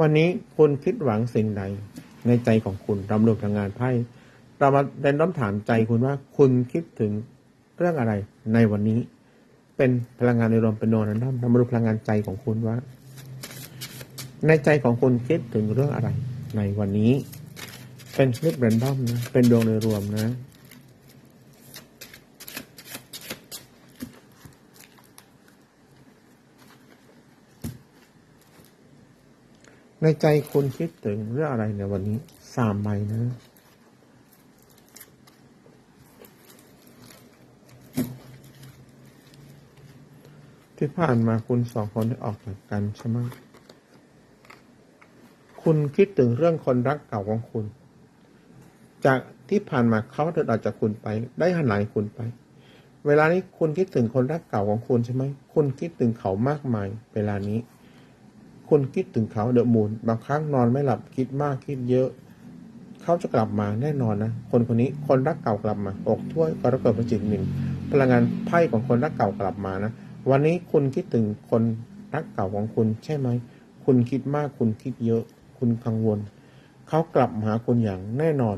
วันนี้คุณคิดหวังสิ่งใด ในใจของคุณรำรวมพลังงานไพ่เรามาเรนด้อมถามใจคุณว่าคุณคิดถึงเรื่องอะไรในวันนี้ เป็นพลังงานในรวมเป็นโนนันดัมรามาดูพลังงานใจของคุณว่า ในใจของคุณคิดถึงเรื่องอะไรในวันนี้ เป็นคลิปเรนดอมนะเป็นดวงโดยรวมนะ ในใจคุณคิดถึงเรื่องอะไรในวันนี้สามใบนะที่ผ่านมาคุณสองคนได้ออกจากกันใช่ไหมคุณคิดถึงเรื่องคนรักเก่าของคุณ จากที่ผ่านมาเขาเดินออกจากคุณไป ได้หันหลังคุณไป เวลานี้คุณคิดถึงคนรักเก่าของคุณใช่ไหม คุณคิดถึงเขามากมาย เวลานี้ คุณคิดถึงเขาเดอะมูนบางครั้งนอนไม่หลับคิดมากคิดเยอะ เขาจะกลับมาแน่นอนนะ คนคนนี้คนรักเก่ากลับมา อกถ้วยกรกฎประจิตหนึ่งพลังงานไพ่ของคนรักเก่ากลับมานะ วันนี้คุณคิดถึงคนรักเก่าของคุณใช่ไหม คุณคิดมากคุณคิดเยอะ คุณกังวล เขากลับมาหาคุณอย่างแน่นอน